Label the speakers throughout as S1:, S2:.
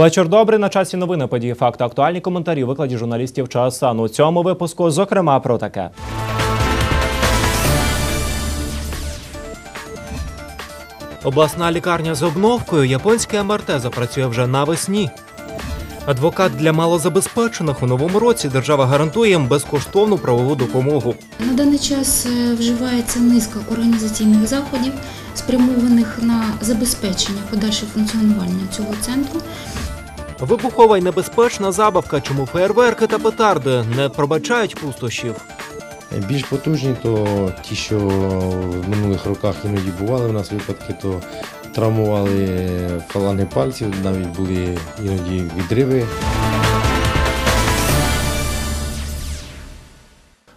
S1: Вечір добрий на часі новини події факти. Актуальні коментарі викладі журналістів часану. У цьому випуску, зокрема, про таке. Обласна лікарня з обновкою. Японське МРТ запрацює вже навесні. Адвокат для малозабезпечених у новому році держава гарантує їм безкоштовну правову допомогу.
S2: На даний час е, вживається низка організаційних заходів, спрямованих на забезпечення подальшого функціонування цього центру.
S1: Вибухова й небезпечна забавка, чому фейерверки та петарди не пробачають пустощів.
S3: Більш потужні, то ті, що в минулих роках іноді бували у нас випадки, то травмували фаланги пальців, навіть були іноді відриви.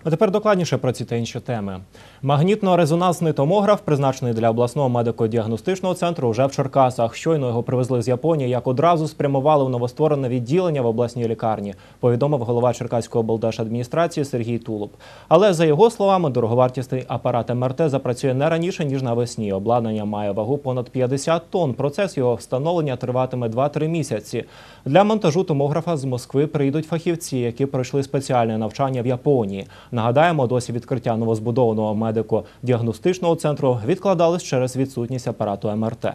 S1: А тепер докладніше про ці та інші теми. Магнітно-резонансний томограф, призначений для обласного медико-діагностичного центру, вже в Черкасах. Щойно його привезли з Японії, як одразу спрямували в новостворене відділення в обласній лікарні, повідомив голова Черкаської облдержадміністрації Сергій Тулуб. Але за його словами, дороговартісний апарат МРТ запрацює не раніше ніж навесні. Обладнання має вагу понад 50 тонн. Процес його встановлення триватиме 2-3 місяці. Для монтажу томографа з Москви прийдуть фахівці, які пройшли спеціальне навчання в Японії. Нагадаємо, досі відкриття новозбудованого медико-діагностичного центру відкладались через відсутність апарату МРТ.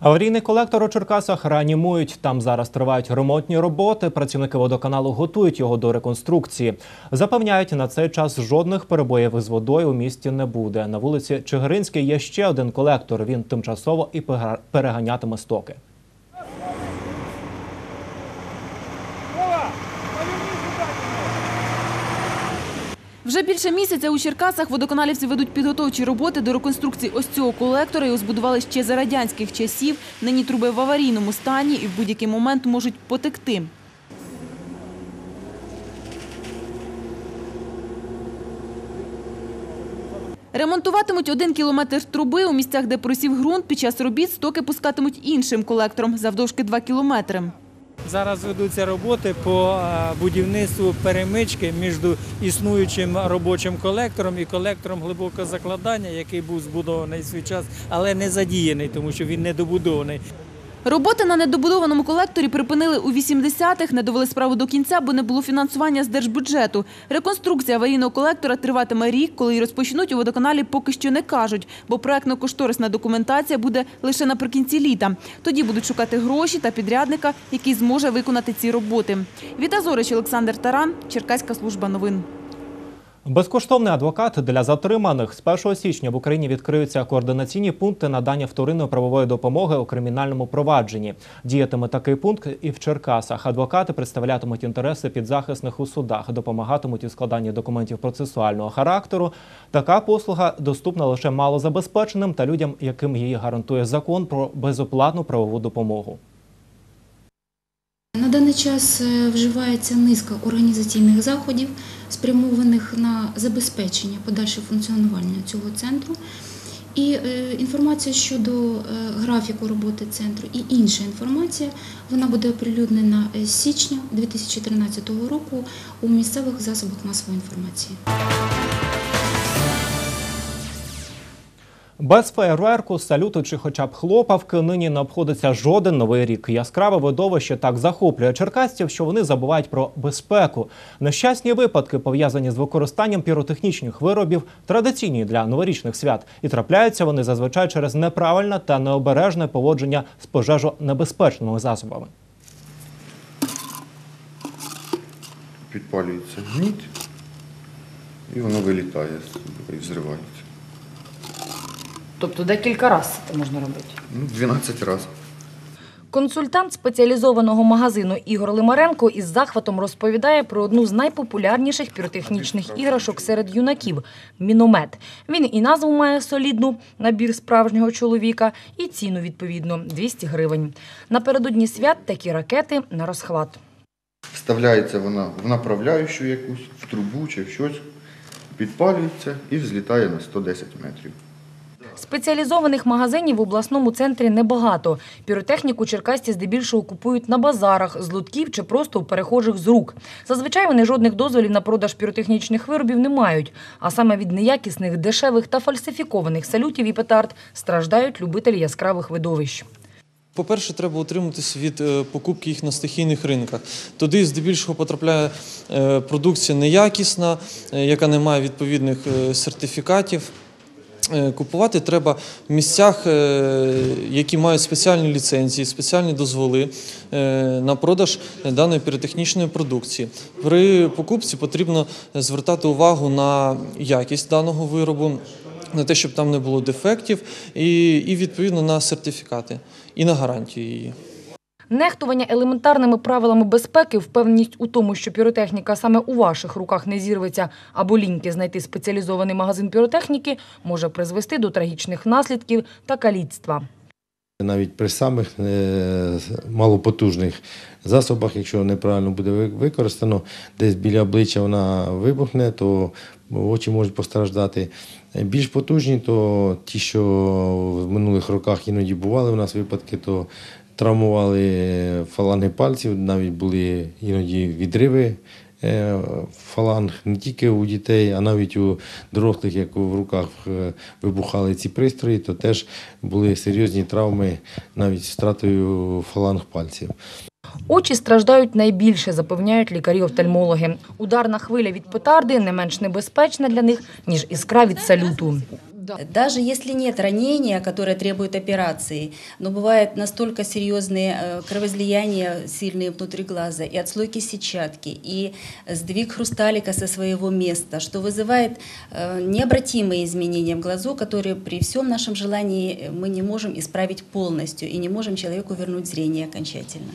S1: Аварійний колектор у Черкасах реанімують. Там зараз тривають ремонтні роботи. Працівники водоканалу готують його до реконструкції. Запевняють, на цей час жодних перебоїв із водою у місті не буде. На вулиці Чигиринській є ще один колектор. Він тимчасово і переганятиме стоки.
S4: Вже більше місяця у Черкасах водоканалівці ведуть підготовчі роботи до реконструкції ось цього колектора. Його збудували ще за радянських часів. Нині труби в аварійному стані і в будь-який момент можуть потекти. Ремонтуватимуть один кілометр труби у місцях, де просів ґрунт. Під час робіт стоки пускатимуть іншим колектором завдовжки 2 кілометри.
S5: Зараз ведуться роботи по е, будівництву перемички між існуючим робочим колектором і колектором глибокого закладання, який був збудований свій час, але не задіяний, тому що він не добудований.
S4: Роботи на недобудованому колекторі припинили у 80-х, не довели справу до кінця, бо не було фінансування з держбюджету. Реконструкція аварійного колектора триватиме рік, коли її розпочнуть у водоканалі поки що не кажуть, бо проектно-кошторисна документація буде лише наприкінці літа. Тоді будуть шукати гроші та підрядника, який зможе виконати ці роботи. Віта Зорич, Олександр Таран, Черкаська служба новин.
S1: Безкоштовний адвокат для затриманих з 1 січня в Україні відкриються координаційні пункти надання вторинної правової допомоги у кримінальному провадженні. Діятиме такий пункт і в Черкасах. Адвокати представлятимуть інтереси підзахисних у судах, допомагатимуть у складанні документів процесуального характеру. Така послуга доступна лише малозабезпеченим та людям, яким її гарантує закон про безоплатну правову допомогу.
S2: На даний час е, вживається низка організаційних заходів, спрямованих на забезпечення подальше функціонування цього центру. І е, інформація щодо е, графіку роботи центру і інша інформація вона буде оприлюднена е, з січня 2013 року у місцевих засобах масової інформації.
S1: Без феєрверку, салюту чи хоча б хлопавки нині не обходиться жоден новий рік. Яскраве видовище так захоплює черкасців, що вони забувають про безпеку. Нещасні випадки, пов'язані з використанням піротехнічних виробів, традиційні для новорічних свят, і трапляються вони зазвичай через неправильне та необережне поводження з пожежонебезпечними засобами.
S6: підпалюється гніт, і воно вилітає і взривається.
S7: Тобто декілька разів це можна робити.
S6: Ну, 12 разів.
S7: Консультант спеціалізованого магазину Ігор Лимаренко із захватом розповідає про одну з найпопулярніших піротехнічних іграшок серед юнаків міномет. Він і назву має солідну набір справжнього чоловіка, і ціну відповідно 200 гривень. Напередодні свят такі ракети на розхват.
S6: Вставляється вона в направляючу якусь, в трубу чи в щось, підпалюється і взлітає на 110 метрів.
S7: Спеціалізованих магазинів в обласному центрі небагато. Піротехніку черкасці здебільшого купують на базарах, з лотків чи просто у перехожих з рук. Зазвичай вони жодних дозволів на продаж піротехнічних виробів не мають. А саме від неякісних, дешевих та фальсифікованих салютів і петард страждають любителі яскравих видовищ.
S8: По-перше, треба утриматися від е, покупки їх на стихійних ринках. Туди здебільшого потрапляє е, продукція неякісна, е, яка не має відповідних сертифікатів. Е, Купувати треба в місцях, е, які мають спеціальні ліцензії, спеціальні дозволи е, на продаж даної піротехнічної продукції. При покупці потрібно звертати увагу на якість даного виробу, на те, щоб там не було дефектів, і, і відповідно на сертифікати і на гарантію її.
S7: Нехтування елементарними правилами безпеки, впевненість у тому, що піротехніка саме у ваших руках не зірветься, або ліньки знайти спеціалізований магазин піротехніки, може призвести до трагічних наслідків та каліцтва.
S3: Навіть при самих е, малопотужних засобах, якщо неправильно буде використано, десь біля обличчя вона вибухне, то очі можуть постраждати. Більш потужні, то ті, що в минулих роках іноді бували у нас випадки, то травмували фаланги пальців, навіть були іноді відриви е, фаланг не тільки у дітей, а навіть у дорослих, як в руках е, вибухали ці пристрої, то теж були серйозні травми навіть з втратою фаланг пальців.
S7: Очі страждають найбільше, запевняють лікарі-офтальмологи. Ударна хвиля від петарди не менш небезпечна для них, ніж іскра від салюту.
S9: Даже если нет ранения, которое требует операции, но бывают настолько серьезные э, кровоизлияния сильные внутри глаза и отслойки сетчатки, и сдвиг хрусталика со своего места, что вызывает э, необратимые изменения в глазу, которые при всем нашем желании мы не можем исправить полностью и не можем человеку вернуть зрение окончательно.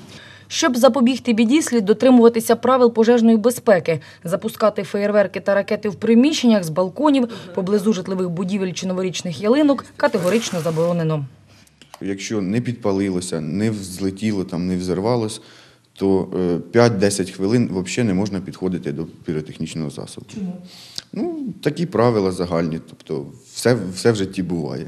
S7: Щоб запобігти біді, слід дотримуватися правил пожежної безпеки, запускати феєрверки та ракети в приміщеннях з балконів, поблизу житлових будівель чи новорічних ялинок категорично заборонено.
S6: Якщо не підпалилося, не взлетіло, там, не взорвалось, то е, 5-10 хвилин взагалі не можна підходити до піротехнічного засобу. Чому? Ну, такі правила загальні, тобто все, все в житті буває.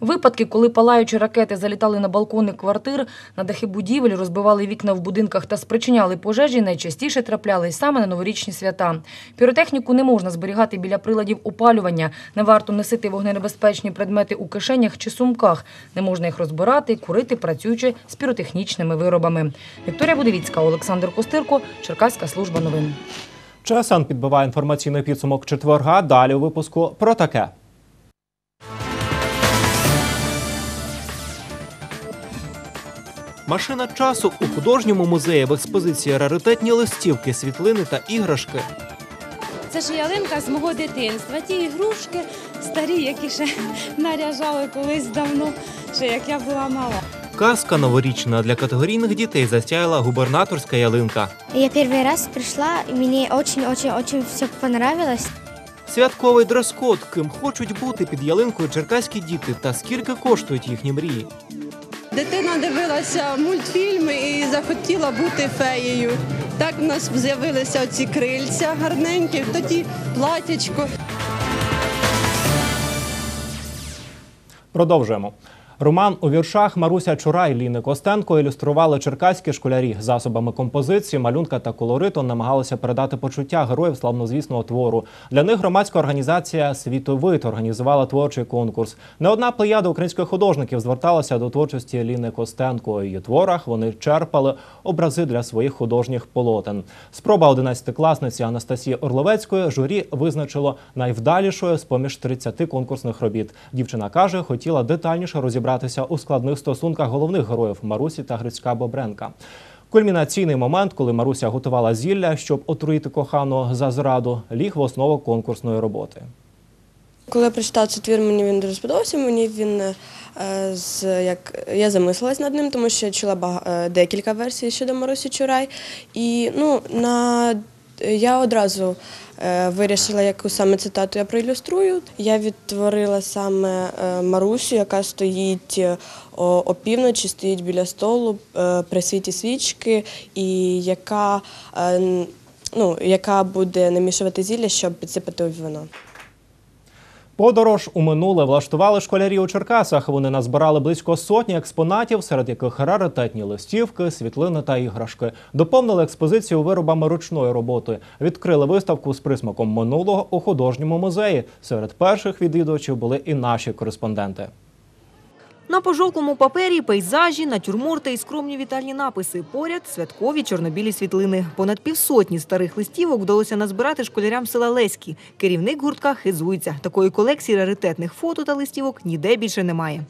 S7: Випадки, коли палаючі ракети залітали на балкони квартир, на дахи будівель, розбивали вікна в будинках та спричиняли пожежі, найчастіше траплялись саме на новорічні свята. Піротехніку не можна зберігати біля приладів опалювання, не варто носити вогненебезпечні предмети у кишенях чи сумках, не можна їх розбирати, курити, працюючи з піротехнічними виробами. Вікторія Будовіцька, Олександр Костирко, Черкаська служба новин.
S1: ЧСН підбиває інформаційний підсумок четверга. Далі у випуску про таке. Машина часу у художньому музеї в експозиції раритетні листівки, світлини та іграшки.
S10: Це ж ялинка з мого дитинства. Ті ігрушки старі, які ще наряжали колись давно, ще як я була мала.
S1: Казка новорічна для категорійних дітей засяяла губернаторська ялинка.
S11: Я первый раз пришла, и мне очень-очень-очень все понравилось.
S1: Святковий дрес-код, ким хочуть бути під ялинкою черкаські діти та скільки коштують їхні мрії.
S12: Дитина дивилася мультфільми і захотіла бути феєю. Так в нас з'явилися ці крильця гарненькі, тоді платячко.
S1: Продовжуємо. Роман у віршах Маруся Чурай, Ліни Костенко ілюстрували черкаські школярі. Засобами композиції, малюнка та колориту намагалися передати почуття героїв славнозвісного твору. Для них громадська організація Світовит організувала творчий конкурс. Не одна плеяда українських художників зверталася до творчості Ліни Костенко. У її творах вони черпали образи для своїх художніх полотен. Спроба 11-класниці Анастасії Орловецької журі визначило найвдалішою з поміж 30 конкурсних робіт. Дівчина каже, хотіла детальніше розібратися у складних стосунках головних героїв Марусі та Грицька Бобренка. Кульмінаційний момент, коли Маруся готувала зілля, щоб отруїти кохану за зраду, ліг в основу конкурсної роботи.
S12: Коли я прочитала цей твір, мені він дуже сподобався. Мені він е, з як я замислилась над ним, тому що я чула е, декілька версій щодо Марусі Чурай. І ну на я одразу вирішила, яку саме цитату я проілюструю. Я відтворила саме е, Марусю, яка стоїть е, опівночі, стоїть біля столу е, при світі свічки, і яка, е, ну, яка буде намішувати зілля, щоб підсипати у вино.
S1: Подорож у минуле влаштували школярі у Черкасах. Вони назбирали близько сотні експонатів, серед яких раритетні листівки, світлини та іграшки. Доповнили експозицію виробами ручної роботи. Відкрили виставку з присмаком минулого у художньому музеї. Серед перших відвідувачів були і наші кореспонденти.
S13: На пожовклому папері пейзажі, натюрморти і скромні вітальні написи. Поряд святкові чорнобілі світлини. Понад півсотні старих листівок вдалося назбирати школярям села Леські. Керівник гуртка хизується. Такої колекції раритетних фото та листівок ніде більше немає.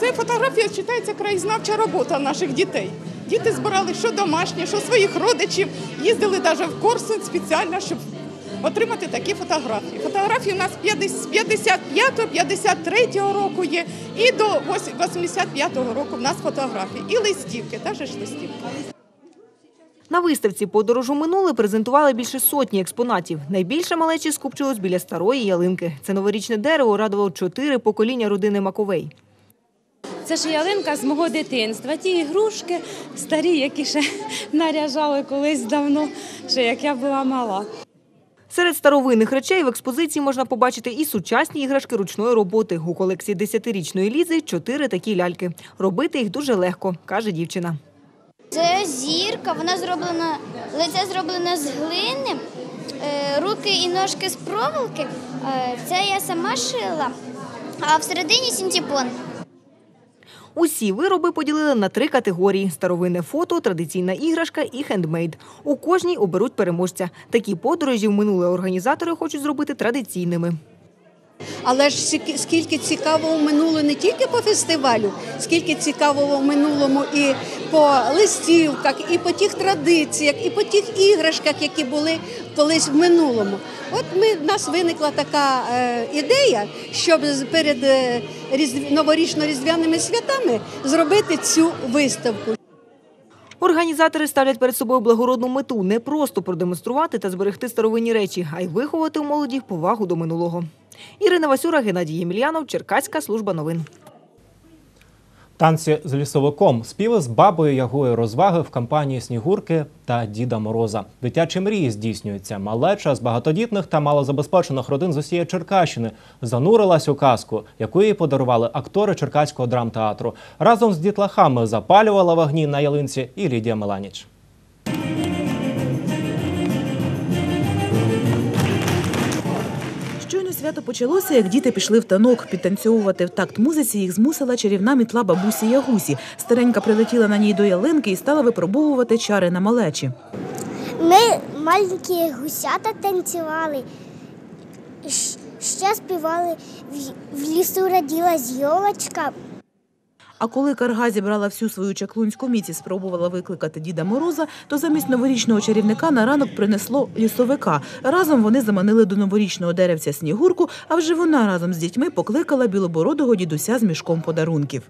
S14: Це фотографія вважається краєзнавча робота наших дітей. Діти збирали що домашнє, що своїх родичів. Їздили навіть в Корсунь спеціально, щоб отримати такі фотографії. Фотографії у нас 55-53 року є, і до 85-го року в нас фотографії. І листівки, теж ж листівки.
S13: На виставці «Подорож у минуле» презентували більше сотні експонатів. Найбільше малечі скупчилось біля старої ялинки. Це новорічне дерево радувало чотири покоління родини Маковей.
S10: Це ж ялинка з мого дитинства. Ті ігрушки старі, які ще наряжали колись давно, ще як я була мала.
S13: Серед старовинних речей в експозиції можна побачити і сучасні іграшки ручної роботи. У колекції десятирічної Лізи чотири такі ляльки. Робити їх дуже легко, каже дівчина.
S11: Це зірка, вона зроблена, лице зроблене з глини, е, руки і ножки з проволоки. Е, Це я сама шила, а всередині синтепон.
S13: Усі вироби поділили на три категорії: старовинне фото, традиційна іграшка і хендмейд. У кожній оберуть переможця. Такі подорожі в минуле організатори хочуть зробити традиційними.
S15: Але ж скільки цікавого минуло не тільки по фестивалю, скільки цікавого в минулому і по листівках, і по тих традиціях, і по тих іграшках, які були колись в минулому. От ми в нас виникла така е, ідея, щоб перед е, різдв- новорічно-різдвяними святами зробити цю виставку.
S13: Організатори ставлять перед собою благородну мету не просто продемонструвати та зберегти старовинні речі, а й виховати у молоді повагу до минулого. Ірина Васюра, Геннадій Ємельянов, Черкаська служба новин.
S1: Танці з лісовиком, співи з бабою Ягою розваги в кампанії Снігурки та Діда Мороза. Дитячі мрії здійснюються. Малеча з багатодітних та малозабезпечених родин з усієї Черкащини занурилась у казку, яку їй подарували актори Черкаського драмтеатру. Разом з дітлахами запалювала вогні на ялинці і Лідія Меланіч.
S16: Свято почалося, як діти пішли в танок підтанцьовувати в такт музиці. Їх змусила чарівна мітла бабусі Ягусі. Старенька прилетіла на ній до ялинки і стала випробовувати чари на малечі.
S11: Ми маленькі гусята танцювали, ще співали в, лісу лісу з йолочка.
S16: А коли карга зібрала всю свою чаклунську міць і спробувала викликати Діда Мороза, то замість новорічного чарівника на ранок принесло лісовика. Разом вони заманили до новорічного деревця снігурку, а вже вона разом з дітьми покликала білобородого дідуся з мішком подарунків.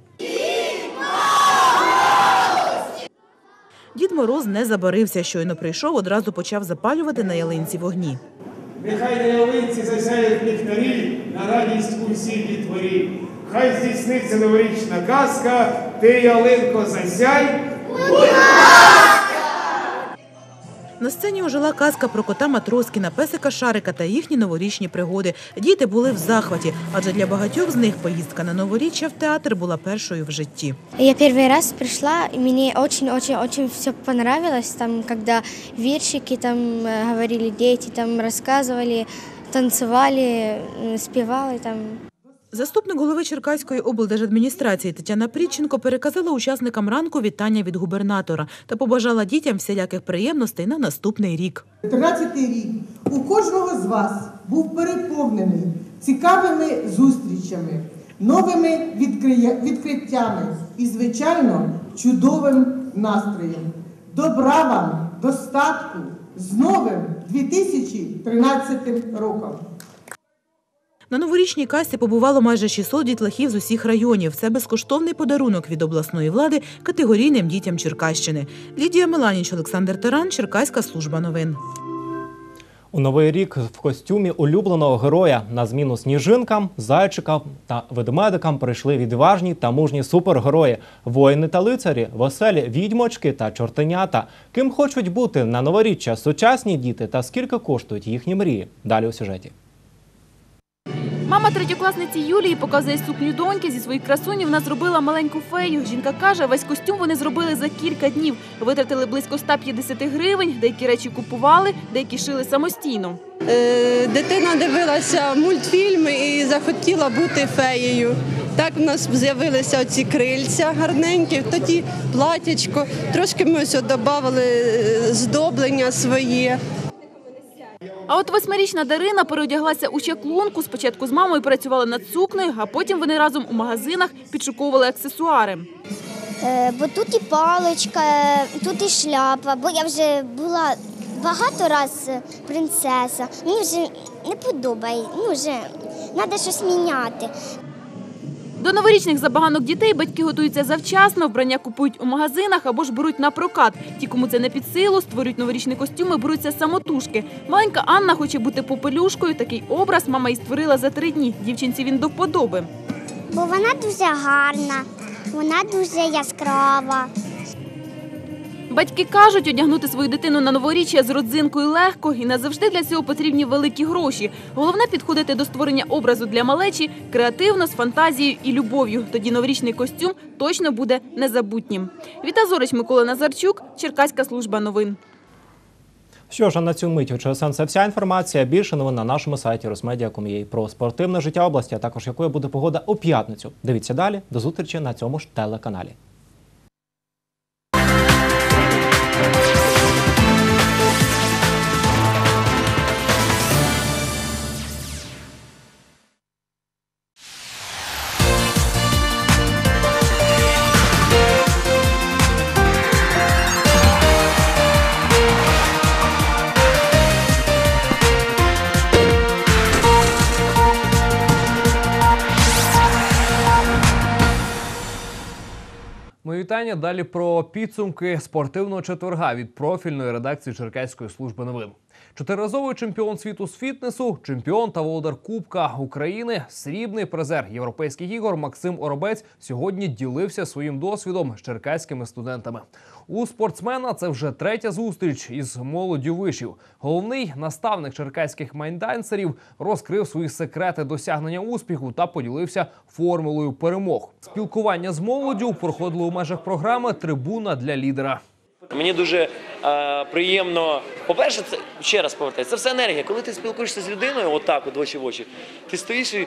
S16: Дід Мороз не забарився, щойно прийшов, одразу почав запалювати на ялинці вогні.
S17: Нехай на ялинці засяють ліхтарі на радість усій дітворі. Хай здійсниться новорічна казка, ти ялинко засяй.
S16: На сцені ожила казка про кота Матроскіна, песика Шарика та їхні новорічні пригоди. Діти були в захваті, адже для багатьох з них поїздка на новоріччя в театр була першою в житті.
S11: Я первый раз пришла, и мне очень-очень-очень все понравилось, там, когда вершики там э, говорили дети, там рассказывали, танцевали, м, спевали там.
S16: Заступник голови Черкаської облдержадміністрації Тетяна Прідченко переказала учасникам ранку вітання від губернатора та побажала дітям всіляких приємностей на наступний рік.
S18: 13-й рік у кожного з вас був переповнений цікавими зустрічами, новими відкриттями і, звичайно, чудовим настроєм. Добра вам, достатку з новим 2013 роком!
S16: На новорічній касі побувало майже 600 дітлахів з усіх районів. Це безкоштовний подарунок від обласної влади категорійним дітям Черкащини. Лідія Меланіч, Олександр Таран, Черкаська служба новин.
S1: У новий рік в костюмі улюбленого героя на зміну сніжинкам, зайчикам та ведмедикам прийшли відважні та мужні супергерої, воїни та лицарі, веселі відьмочки та чортенята. Ким хочуть бути на новоріччя сучасні діти та скільки коштують їхні мрії? Далі у сюжеті.
S4: Мама третьокласниці Юлії показує сукню доньки зі своїх красунів. Вона зробила маленьку фею. Жінка каже, весь костюм вони зробили за кілька днів. Витратили близько 150 гривень. Деякі речі купували, деякі шили самостійно.
S19: Е, Дитина дивилася мультфільми і захотіла бути феєю. Так в нас з'явилися оці крильця гарненькі, тоді платячко. Трошки ми ось додавали здоблення своє.
S4: А от восьмирічна Дарина переодяглася у чаклунку. Спочатку з мамою працювала над сукнею, а потім вони разом у магазинах підшуковували аксесуари.
S11: Е, Бо тут і паличка, е, тут і шляпа, бо я вже була багато раз принцеса. Мені вже не подобається, ну вже треба щось міняти.
S4: До новорічних забаганок дітей батьки готуються завчасно, вбрання купують у магазинах або ж беруть на прокат. Ті, кому це не під силу, створюють новорічні костюми, беруться самотужки. Маленька Анна хоче бути попелюшкою. Такий образ мама і створила за три дні. Дівчинці він до вподоби.
S11: Бо вона дуже гарна, вона дуже яскрава.
S4: Батьки кажуть, одягнути свою дитину на новоріччя з родзинкою легко і не завжди для цього потрібні великі гроші. Головне підходити до створення образу для малечі креативно, з фантазією і любов'ю. Тоді новорічний костюм точно буде незабутнім. Віта Зорич, Микола Назарчук, Черкаська служба новин.
S1: Що ж, а на цю мить це вся інформація. Більше новин на нашому сайті Росмедіа.com.ua про спортивне життя області, а також якою буде погода у п'ятницю. Дивіться далі. До зустрічі на цьому ж телеканалі.
S20: Вітання далі про підсумки спортивного четверга від профільної редакції Черкаської служби новин. Чотириразовий чемпіон світу з фітнесу, чемпіон та володар Кубка України, срібний призер європейських ігор Максим Оробець сьогодні ділився своїм досвідом з черкаськими студентами. У спортсмена це вже третя зустріч із молоддю вишів. Головний наставник черкаських майндансерів розкрив свої секрети досягнення успіху та поділився формулою перемог. Спілкування з молоддю проходило у межах програми Трибуна для лідера.
S21: Мені дуже е, приємно. По-перше, це ще раз повертаюся, це все енергія. Коли ти спілкуєшся з людиною, отак, от очі в очі, ти стоїш і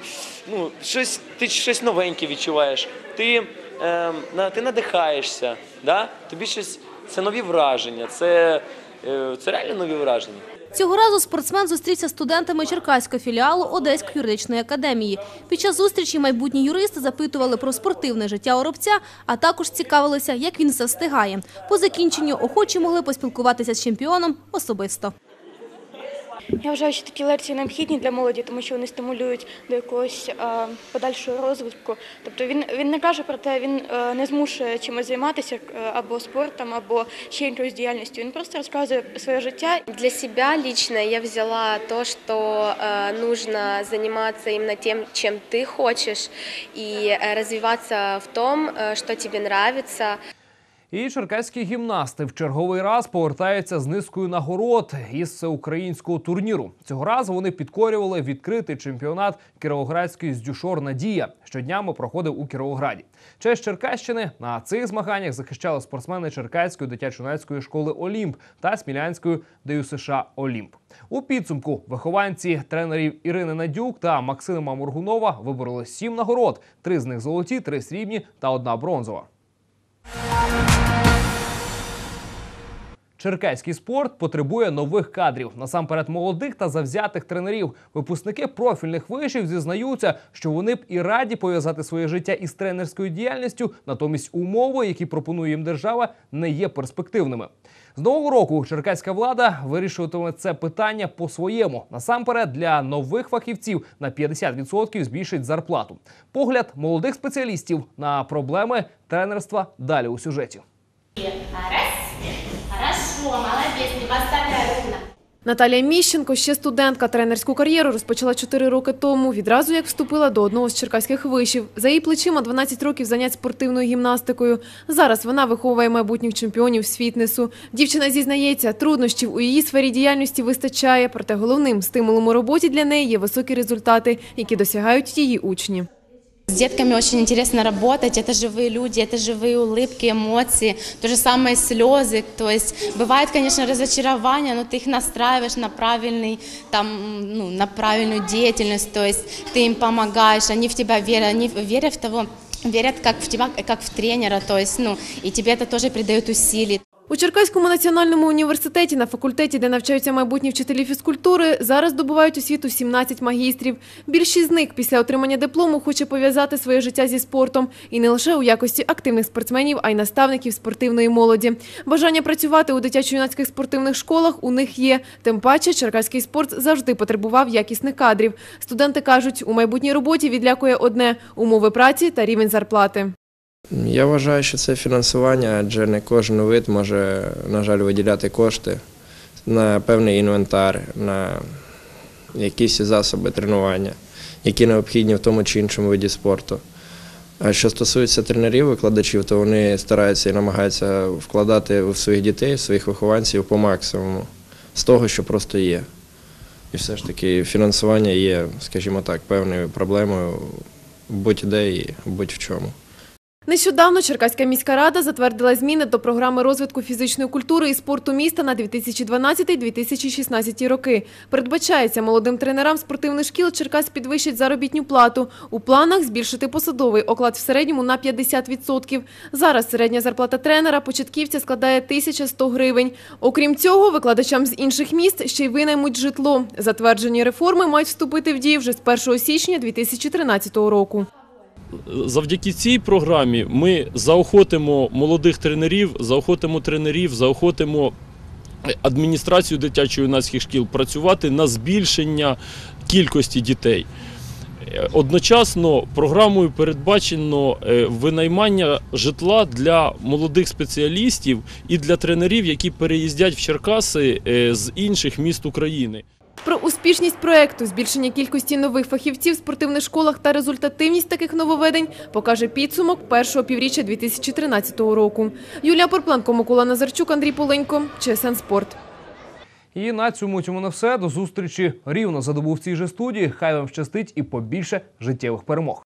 S21: ну, щось, ти щось новеньке відчуваєш. Ти, е, ти надихаєшся, да? тобі щось це нові враження, це, е, це реально нові враження.
S22: Цього разу спортсмен зустрівся з студентами Черкаського філіалу Одеської юридичної академії. Під час зустрічі майбутні юристи запитували про спортивне життя оробця, а також цікавилися, як він все встигає. По закінченню охочі могли поспілкуватися з чемпіоном особисто.
S23: Я вважаю, що такі лекції необхідні для молоді, тому що вони стимулюють до якогось е, подальшого розвитку. Тобто він, він не каже про те, він е, не змушує чимось займатися е, або спортом, або ще якоюсь діяльністю. Він просто розказує своє життя.
S24: Для себя лично я взяла то, что э, нужно заниматься именно тем, чем ты хочешь, и э, развиваться в том, э, что тебе нравится.
S20: І черкаські гімнасти в черговий раз повертаються з низкою нагород із всеукраїнського турніру. Цього разу вони підкорювали відкритий чемпіонат Кіровоградської здюшор Надія, що днями проходив у Кіровограді. Честь Черкащини на цих змаганнях захищали спортсмени Черкаської дитячо-юнацької школи Олімп та Смілянської ДЮСШ Олімп. У підсумку вихованці тренерів Ірини Надюк та Максима Моргунова вибороли сім нагород: три з них золоті, три срібні та одна бронзова. Thank you. Черкаський спорт потребує нових кадрів, насамперед молодих та завзятих тренерів. Випускники профільних вишів зізнаються, що вони б і раді пов'язати своє життя із тренерською діяльністю, натомість умови, які пропонує їм держава, не є перспективними. З нового року черкаська влада вирішуватиме це питання по-своєму. Насамперед для нових фахівців на 50% збільшить зарплату. Погляд молодих спеціалістів на проблеми тренерства далі у сюжеті.
S25: Хорошо, молодец, не подставляй руку.
S26: Наталія Міщенко, ще студентка, тренерську кар'єру розпочала 4 роки тому, відразу як вступила до одного з черкаських вишів. За її плечима 12 років занять спортивною гімнастикою. Зараз вона виховує майбутніх чемпіонів з фітнесу. Дівчина зізнається, труднощів у її сфері діяльності вистачає, проте головним стимулом у роботі для неї є високі результати, які досягають її учні.
S25: С детками очень интересно работать, это живые люди, это живые улыбки, эмоции, то же самое слезы, то есть бывает, конечно, разочарование, но ты их настраиваешь на правильный, там, ну, на правильную деятельность, то есть ты им помогаешь, они в тебя верят, они верят в того, верят как в тебя, как в тренера, то есть, ну, и тебе это тоже придает усилий.
S26: У Черкаському національному університеті на факультеті, де навчаються майбутні вчителі фізкультури, зараз добувають освіту 17 магістрів. Більшість з них після отримання диплому хоче пов'язати своє життя зі спортом. І не лише у якості активних спортсменів, а й наставників спортивної молоді. Бажання працювати у дитячо-юнацьких спортивних школах у них є. Тим паче, черкаський спорт завжди потребував якісних кадрів. Студенти кажуть, у майбутній роботі відлякує одне – умови праці та рівень зарплати.
S27: Я вважаю, що це фінансування, адже не кожен вид може, на жаль, виділяти кошти на певний інвентар, на якісь засоби тренування, які необхідні в тому чи іншому виді спорту. А що стосується тренерів, викладачів, то вони стараються і намагаються вкладати в своїх дітей, в своїх вихованців по максимуму з того, що просто є. І все ж таки фінансування є, скажімо так, певною проблемою будь-де і будь-в чому.
S26: Нещодавно Черкаська міська рада затвердила зміни до програми розвитку фізичної культури і спорту міста на 2012-2016 роки. Передбачається, молодим тренерам спортивних шкіл Черкас підвищить заробітну плату. У планах збільшити посадовий оклад в середньому на 50%. Зараз середня зарплата тренера початківця складає 1100 гривень. Окрім цього, викладачам з інших міст ще й винаймуть житло. Затверджені реформи мають вступити в дію вже з 1 січня 2013 року.
S28: Завдяки цій програмі ми заохотимо молодих тренерів, заохотимо тренерів, заохотимо адміністрацію дитячо-юнацьких шкіл працювати на збільшення кількості дітей. Е, Одночасно програмою передбачено е, винаймання житла для молодих спеціалістів і для тренерів, які переїздять в Черкаси е, з інших міст України.
S26: Про успішність проекту, збільшення кількості нових фахівців в спортивних школах та результативність таких нововведень покаже підсумок першого півріччя 2013 року. Юлія Порпленко, Микола Назарчук, Андрій Поленько, ЧСН Спорт.
S20: І на цьому цьому не все. До зустрічі рівно за добу в цій же студії. Хай вам щастить і побільше життєвих перемог.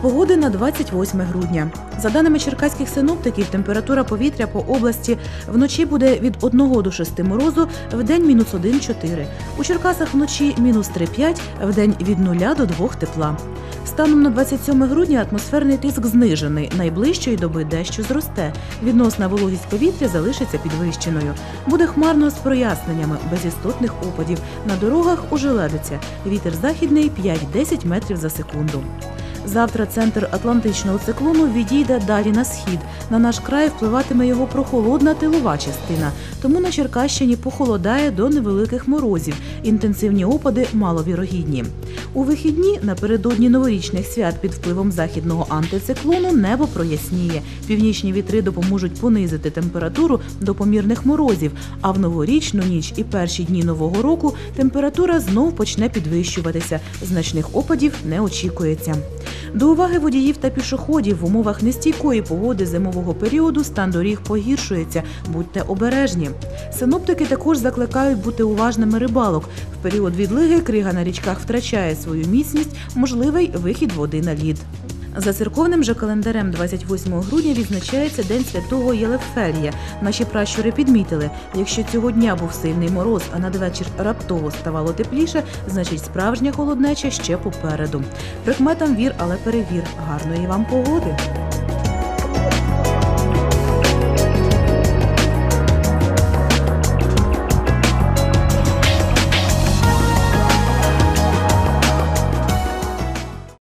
S16: Погоди на 28 грудня. За даними черкаських синоптиків, температура повітря по області вночі буде від 1 до 6 морозу, в день мінус 1,4. У Черкасах вночі мінус 3,5, в день від 0 до 2 тепла. Станом на 27 грудня атмосферний тиск знижений. Найближчої доби дещо зросте. Відносна вологість повітря залишиться підвищеною. Буде хмарно з проясненнями, без істотних опадів. На дорогах ожеледиться. Вітер західний 5-10 метрів за секунду. Завтра центр Атлантичного циклону відійде далі на схід. На наш край впливатиме його прохолодна тилова частина. Тому на Черкащині похолодає до невеликих морозів. Інтенсивні опади маловірогідні. У вихідні напередодні новорічних свят під впливом західного антициклону небо проясніє. Північні вітри допоможуть понизити температуру до помірних морозів. А в новорічну ніч і перші дні нового року температура знов почне підвищуватися. Значних опадів не очікується. До уваги водіїв та пішоходів в умовах нестійкої погоди зимового періоду стан доріг погіршується. Будьте обережні. Синоптики також закликають бути уважними рибалок. В період відлиги крига на річках втрачає свою міцність, можливий вихід води на лід. За церковним же календарем 28 грудня відзначається День святого Єлеферія. Наші пращури підмітили, якщо цього дня був сильний мороз, а надвечір раптово ставало тепліше, значить справжня холоднеча ще попереду. Прикметам вір, але перевір. Гарної вам погоди!